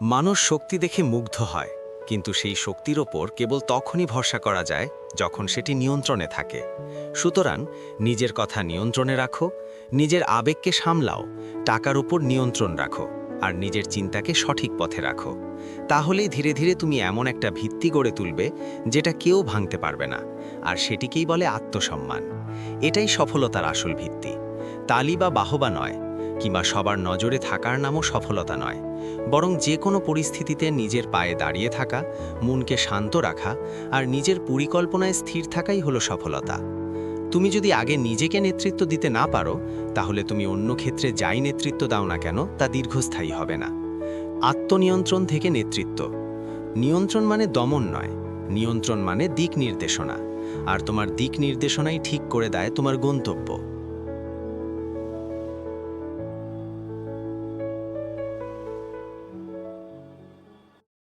মানুষ শক্তি দেখে মুগ্ধ হয়, কিন্তু সেই শক্তির ওপর কেবল তখনই ভরসা করা যায় যখন সেটি নিয়ন্ত্রণে থাকে। সুতরাং নিজের কথা নিয়ন্ত্রণে রাখো, নিজের আবেগকে সামলাও, টাকার উপর নিয়ন্ত্রণ রাখো, আর নিজের চিন্তাকে সঠিক পথে রাখো। তাহলেই ধীরে ধীরে তুমি এমন একটা ভিত্তি গড়ে তুলবে যেটা কেউ ভাঙতে পারবে না, আর সেটিকেই বলে আত্মসম্মান। এটাই সফলতার আসল ভিত্তি। তালি বা বাহবা নয় কিংবা সবার নজরে থাকার নামও সফলতা নয়। বরং যে কোনো পরিস্থিতিতে নিজের পায়ে দাঁড়িয়ে থাকা, মনকে শান্ত রাখা আর নিজের পরিকল্পনায় স্থির থাকাই হলো সফলতা। তুমি যদি আগে নিজেকে নেতৃত্ব দিতে না পারো, তাহলে তুমি অন্য ক্ষেত্রে যাই নেতৃত্ব দাও না কেন, তা দীর্ঘস্থায়ী হবে না। আত্মনিয়ন্ত্রণ থেকে নেতৃত্ব। নিয়ন্ত্রণ মানে দমন নয়, নিয়ন্ত্রণ মানে দিক নির্দেশনা। আর তোমার দিক নির্দেশনাই ঠিক করে দেয় তোমার গন্তব্য।